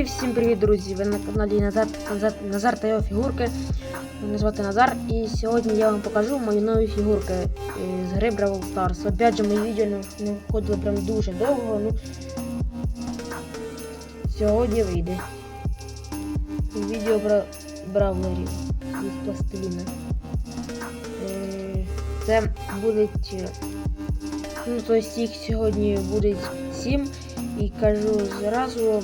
І всім привіт, друзі! Ви на каналі Назар, Назар, Назар та його фігурки. Мене звати Назар. І сьогодні я вам покажу мої нові фігурки е, з гри Brawl Stars. Опять же, мої відео не, виходили прям дуже довго. Ну, сьогодні вийде. Відео про бравлерів із пластиліна. Е, Це будуть. е, Ну, то есть їх сьогодні буде 7. І кажу зразу,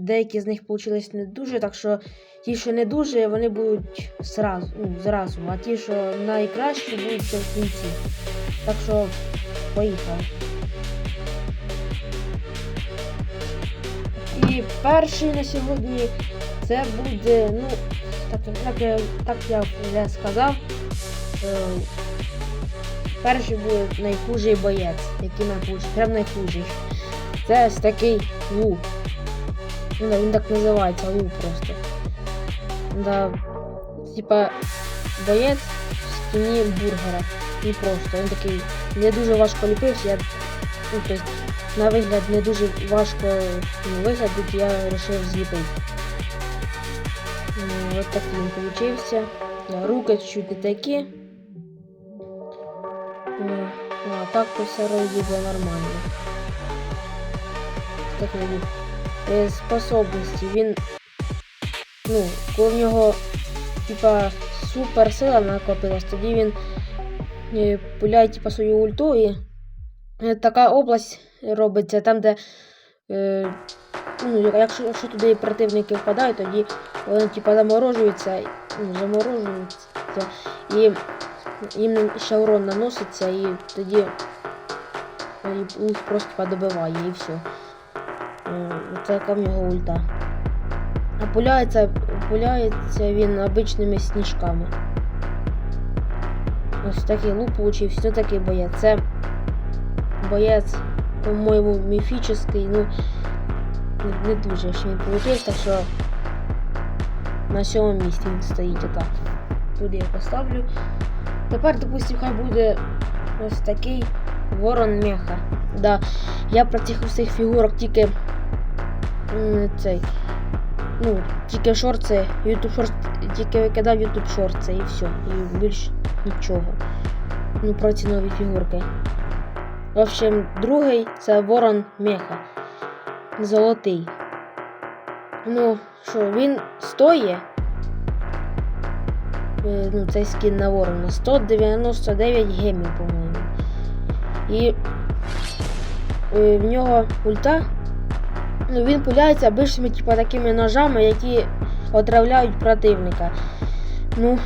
деякі з них вийшли не дуже, так що ті, що не дуже, вони будуть зразу, ну, зразу а ті, що найкращі, будуть ще в кінці. Так що поїхали. І перший на сьогодні це буде, ну, так, так, я- так я вже сказав. е, Перший буде найхужий боєць, який найхужий, прям найхужий. Це ось такий лук. Ну, він так називається, лук просто. Да, типа боєць в стіні бургера. І просто. Він такий не дуже важко ліпився. Я, ну, тобто, на вигляд не дуже важко ну, я вирішив зліпити. Ну, Ось такий він получився. Руки чуть не такі. Ну, а так то все розійде нормально. Так він е, способності. Він. Ну, коли в нього типа супер сила накопилась, тоді він е, пуляє типа свою ульту і е, така область робиться там, де. Е, ну, якщо, якщо туди противники впадають, тоді вони типа заморожуються, ну, заморожуються і їм ще урон наноситься і тоді і просто типа, добиває і все. Це яка в нього ульта. А пуляється, пуляється він обичними сніжками. Ось такий получився, все такий боєць. Це боєць, по-моєму, міфічний, ну не, дуже що він получився, так що на сьомому місці він стоїть отак. Туди я поставлю. Тепер, допустим, хай буде ось такий ворон меха. Да. Я про цих усіх фігурок тільки цей. Ну, тільки шорти, YouTube шорт, тільки викидав YouTube шорти і все. І більш нічого. Ну, про ці нові фігурки. В общем, другий це ворон меха. Золотий. Ну, що, він стоїть е, ну, цей скін на ворона 199 гемів, по-моєму. І е, в нього ульта. Ну, він пуляється обичними типу, такими ножами, які отравляють противника. Ну,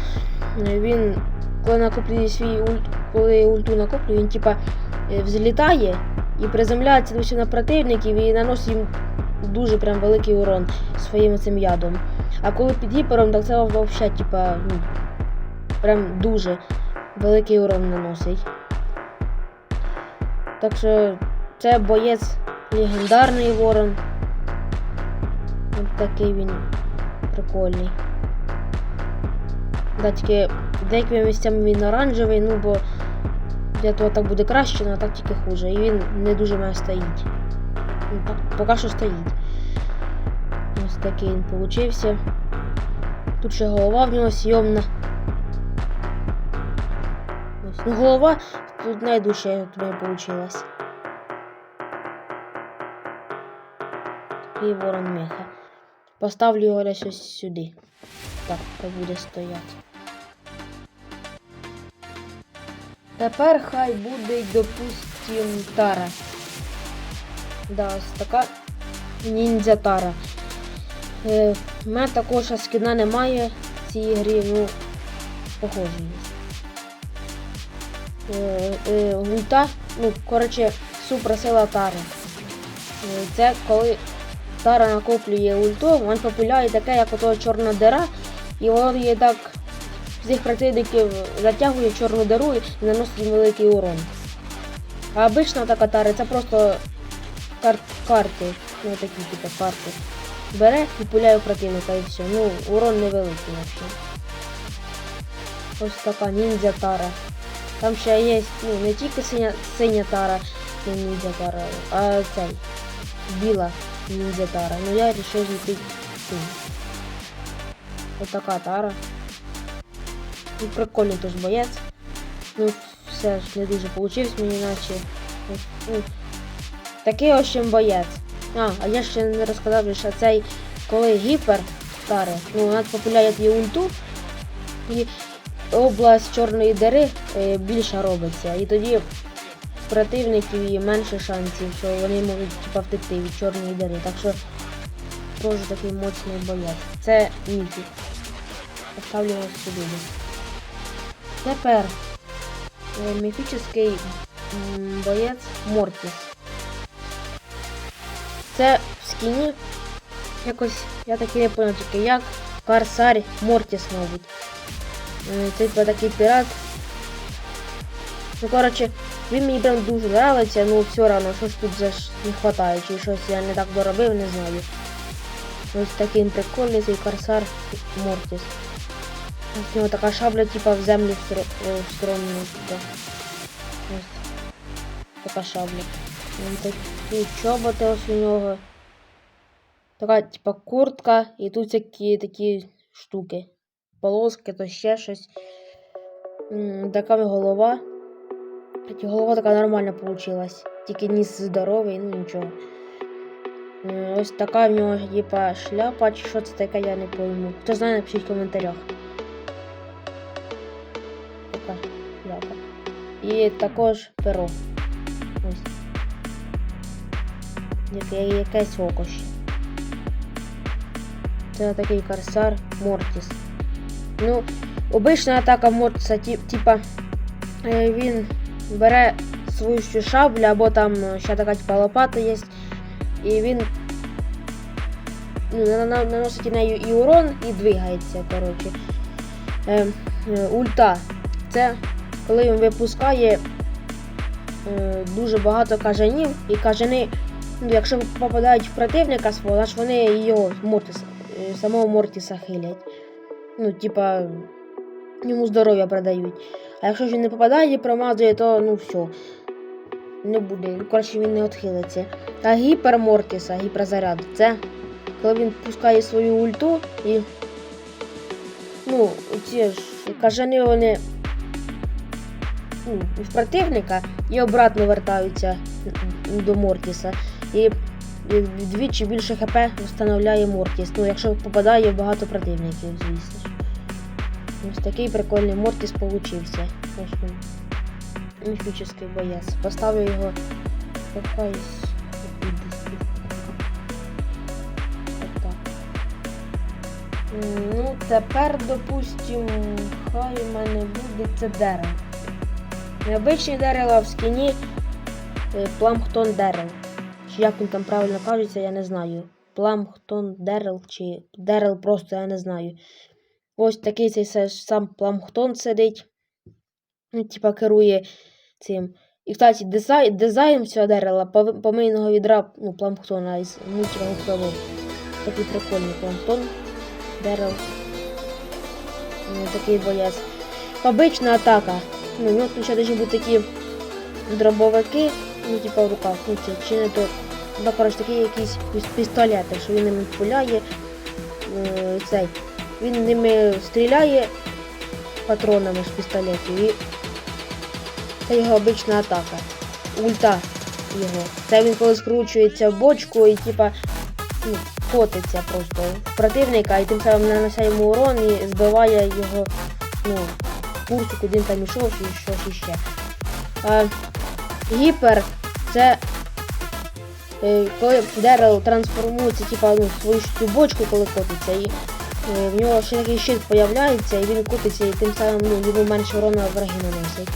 він, коли накоплює свій ульт, коли ульту накоплює, він типа е, взлітає і приземляється на противників і наносить їм дуже прям великий урон своїм цим ядом. А коли під гіпером, так це взагалі, типа, ну, прям дуже великий урон наносить. Так що це боєць легендарний ворон. Такий він прикольний. Да, тільки деякими місцями він оранжевий, ну бо для того так буде краще, ну, а так тільки хуже. І він не дуже має стоїть. Ну, так, поки що стоїть. Ось такий він получився. Тут ще голова в нього сйомна. Ось. Ну, голова тут найдужча в мене получилась. Такий ворон меха. Поставлю його десь ось сюди. Так, хай буде стояти. Тепер хай буде, допустим, тара. Да, ось така ніндзя тара. Е, в мене також скіна немає в цій грі, ну, похоже. Е, е, гульта, ну, коротше, суперсила тари. Е, це коли Тара накоплює ульту, він популяє таке, як ото чорна дира, і воно її так всіх противників затягує в чорну диру і наносить великий урон. А обична така тара це просто кар карти. Ну такі типу карти. Бере і пуляє противника і все. Ну, урон невеликий взагалі. Ось така ніндзя тара. Там ще є ну, не тільки синя, синя тара, ніндзя тара, а цей біла ніндзя тара. Ну я вирішив зійти цим. Отака тара. Ну, прикольний теж боєць. Ну, все ж не дуже получився мені наче. Ну, такий ось боєць. А, а я ще не розказав, що цей коли гіпер тари, ну вона популяє її ульту, і область чорної дири е, більша робиться. І тоді противників і менше шансів, що вони можуть типа, втекти від чорної дири. Так що теж такий моцний боєць. Це міфік. Поставлю його сюди. Тепер е, міфічний боєць Мортіс. Це в скіні якось, я так не понял, тільки як Карсарь Мортіс, мабуть. Е, Це такий пірат. Ну, коротше, він мені прям дуже нравиться, ну все одно, щось тут же ж не вистачає, чи щось я не так доробив, не знаю. Ось такий прикольний цей Корсар Мортіс. Ось у нього така шабля, типа в землю е, встромлена. Типа. Ось така шабля. Ось такі чоботи ось у нього. Така, типа, куртка, і тут всякі такі штуки. Полоски, то ще щось. Така голова. Тільки голова така нормальна получилась. Тільки ніс здоровий, ну нічого. М, Ось така в нього, типа, шляпа, чи що це я не пойму. Хто знає, напишіть в коментарях. Така шляпа. І також перо. Ось. Яке, якесь око ще. Це такий корсар Мортіс. Ну, обична атака Мортіса, типа, е, він бере свою ще шаблю, або там е, ще така типа лопата є. І він ну, на- на- наносить нею і урон, і двигається, коротше. Е, е, ульта. Це коли він випускає е, дуже багато кажанів, і кажани, ну, якщо попадають в противника свого, значить вони його Мортіс, е, самого Мортіса хилять. Ну, типа, йому здоров'я продають. А якщо він не попадає і промазує, то ну все. Не буде. Коротше, він не відхилиться. А гіпер Мортіса, гіперзаряд, це коли він пускає свою ульту і. Ну, ці ж кажани вони ну, в противника і обратно вертаються до Мортіса. І, вдвічі більше ХП встановляє Мортіс. Ну, якщо попадає багато противників, звісно. Ось такий прикольний Мортіс получився. Міфічний боєць. Поставлю його. Отак. Ну, тепер, допустим, хай у мене буде це дерево. Необичні дерева в скіні е, Пламхтон Дерел. Чи як він там правильно кажеться, я не знаю. Пламхтон Дерел чи Дерел просто я не знаю. Ось такий цей сам Пламхтон сидить. Ну, типа керує цим. І, кстати, дизайн, дизайн цього дерела пов- помийного відра ну, Пламхтона із мультика Такий прикольний Пламхтон. Дерел. Ну, такий боєць. Обична атака. Ну, у нього тут ще должны бути такі дробовики, ну, типа в руках, ну, чи не то. Ну, коротше, такі якісь пістолети, що він ними пуляє. Е, цей. Він ними стріляє патронами з пістолетів і це його обична атака. Ульта його. Це він коли скручується в бочку і типа ну, котиться просто в противника і тим самим наносить йому урон і збиває його ну, курсу, куди він там ішов і щось іще. А, гіпер це е, коли Дерел трансформується типа, ну, свою бочку, коли котиться, і в нього ще такий щит появляється, і він котиться, і тим самим ну, йому менше урона враги наносить.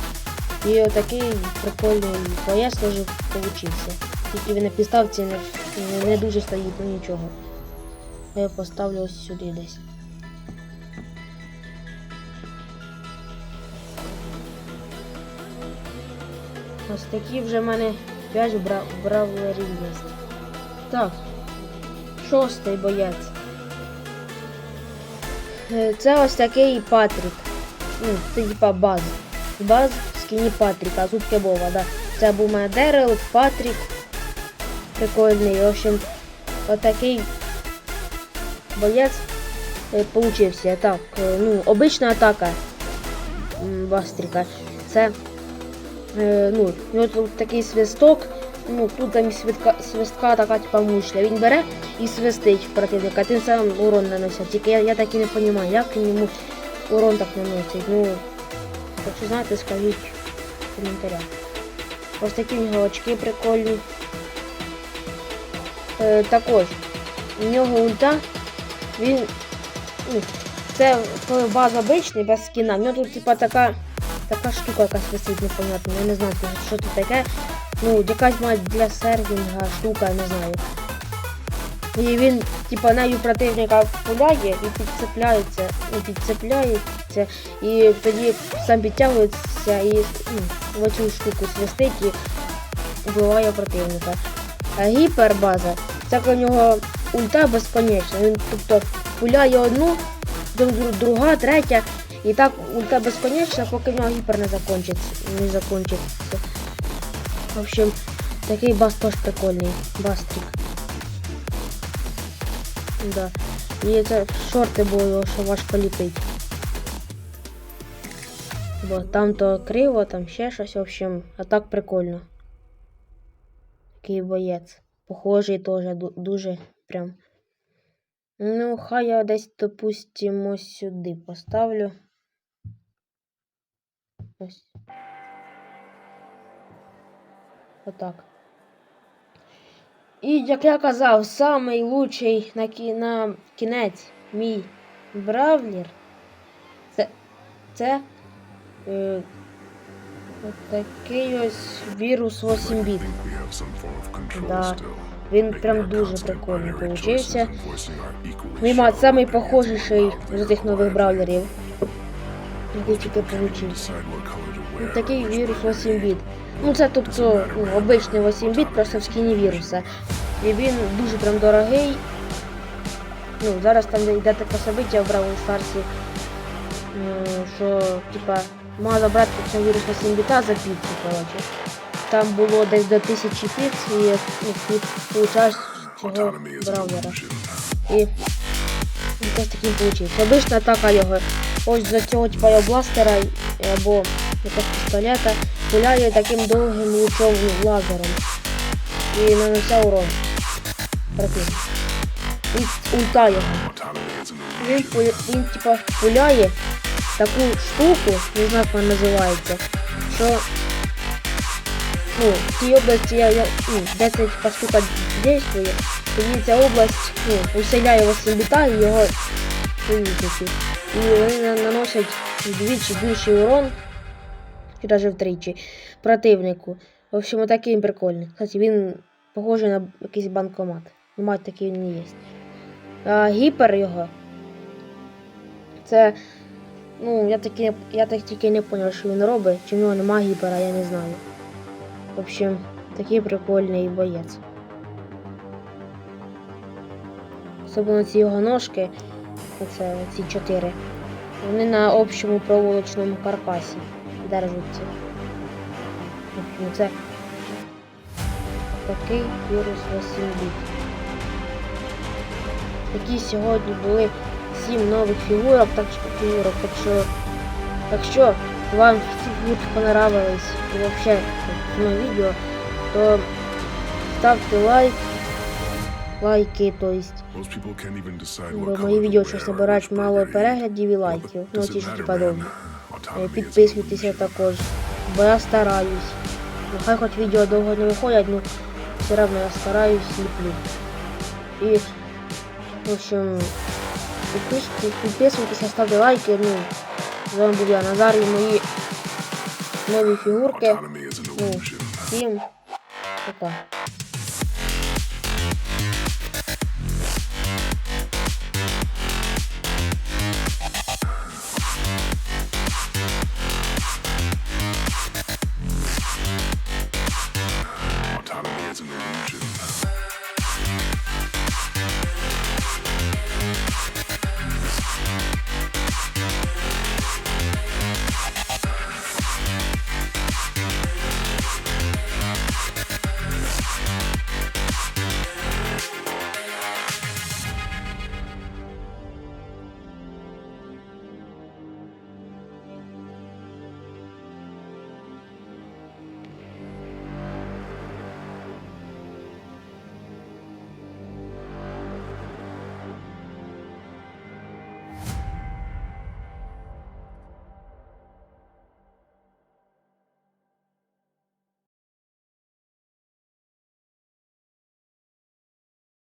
І отакий прикольний боєць теж получився. Тільки він на підставці не, не, дуже стоїть, ну нічого. Я поставлю ось сюди десь. Ось такі вже в мене 5 бра... бравлерів є. Так. Шостий боєць. Е, Це ось такий Патрік. Ну, це типа баз. Баз в скіні Патріка, а тут Кебова, да. Це був мене Дерел, Патрік. Прикольний. В общем, отакий боєць е, получився. Так, е, ну, обична атака Бастріка. Це ну, у такий свисток. Ну, тут там свистка, свистка така типа мушля. Він бере і свистить в противника, тим самим урон наносить. Тільки я, я так і не розумію, як йому урон так наносить. Ну, якщо знаєте, скажіть в коментарях. Ось такі в нього очки прикольні. Е, також у нього ульта, він. Ну, це база обичний, без скіна. В нього тут типа така, така штука якась висить непонятна. Я не знаю, що це таке. Ну, якась має для сервінга штука, не знаю. І він, типа, нею противника пуляє і підцепляється, ну, підцепляється, і тоді сам підтягується і ну, в оцю штуку свистить і вбиває противника. А гіпербаза, це у нього ульта безконечна. Він тобто пуляє одну, друг- друг- друга, третя, і так ульта безконечна, поки в нього гіпер не закончиться. Не закончиться. В общем, такий бас теж прикольний. Бастрик. Да. І це шорти було що важко ліпити. Бо там то криво, там ще щось, в общем, а так прикольно. Такий боєць. Похожий теж дуже прям. Ну, хай я десь, допустимо, сюди поставлю. Ось. Отак. І як я казав, самий лучший на, кі... на кінець мій бравлер. Це. Це. Е... Отакий ось вірус 8 біт. Да. Він прям дуже прикольний получився. Мій мат самий похожіший з тих нових бравлерів. Який тільки получився. Такий вірус 8 біт. Ну це тобто ну, обичний 8 біт, просто в скіні віруса. І він дуже прям дорогий. Ну, зараз там йде таке собиття в Бравл Старсі, що типа мала забрати цей вірус 8 біта за піцу, коротше. Там було десь до 1000 піц і ну, получаєш цього бравлера. І якось таким получився. Обична атака його. Ось за цього типа його бластера або якогось пістолета пуляє таким довгим лучом ну, лазером. І нанесе урон. Противник. І ульта його. Він, пу- він типа пуляє таку штуку, не знаю як вона називається, що ну, в цій області я, я, ну, де ця типа штука дійствує, тоді ця область ну, усиляє біта і його. І вони наносять вдвічі більший урон, чи навіть втричі, противнику. В общем, такий він прикольний. Кстати, він похожий на якийсь банкомат. Ну, мать такий він не є. А гіпер його. Це. Ну, я таки, я так тільки не зрозумів, що він робить. Чи в нього немає гіпера, я не знаю. В общем, такий прикольний боєць. Особливо ці його ножки, оце ці чотири. Вони на общому проволочному каркасі держаться. В це такий вірус 8 біт. Такі сьогодні були 7 нових фігурок, так що фігурок, так що, так що вам ці фігурки понравились і вообще моє відео, то ставте лайк, лайки, то есть, бо мої відео щось набирають мало переглядів і лайків, ну ті ж типа довгі. Е, Підписуйтеся також, бо я стараюсь. Ну, хай хоч відео довго не виходять, ну все одно я стараюсь ліплю. І, в общем, підписуйтесь, ставте лайки. Ну, з вами був я Назар і мої нові фігурки. Ну, всім пока.